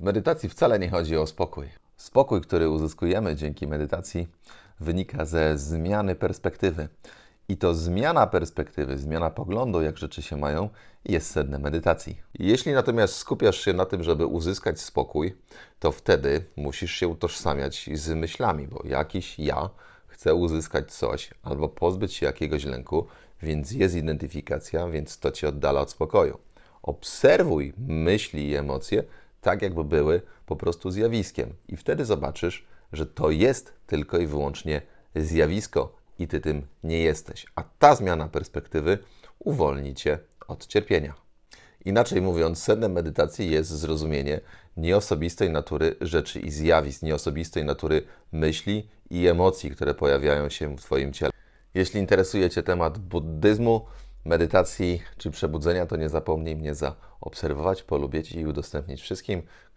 W medytacji wcale nie chodzi o spokój. Spokój, który uzyskujemy dzięki medytacji, wynika ze zmiany perspektywy. I to zmiana perspektywy, zmiana poglądu, jak rzeczy się mają, jest sednem medytacji. Jeśli natomiast skupiasz się na tym, żeby uzyskać spokój, to wtedy musisz się utożsamiać z myślami, bo jakiś ja chce uzyskać coś albo pozbyć się jakiegoś lęku, więc jest identyfikacja, więc to cię oddala od spokoju. Obserwuj myśli i emocje tak, jakby były po prostu zjawiskiem, i wtedy zobaczysz, że to jest tylko i wyłącznie zjawisko i ty tym nie jesteś. A ta zmiana perspektywy uwolni cię od cierpienia. Inaczej mówiąc, sednem medytacji jest zrozumienie nieosobistej natury rzeczy i zjawisk, nieosobistej natury myśli i emocji, które pojawiają się w Twoim ciele. Jeśli interesuje Cię temat buddyzmu, medytacji czy przebudzenia, to nie zapomnij mnie zaobserwować, polubić i udostępnić wszystkim,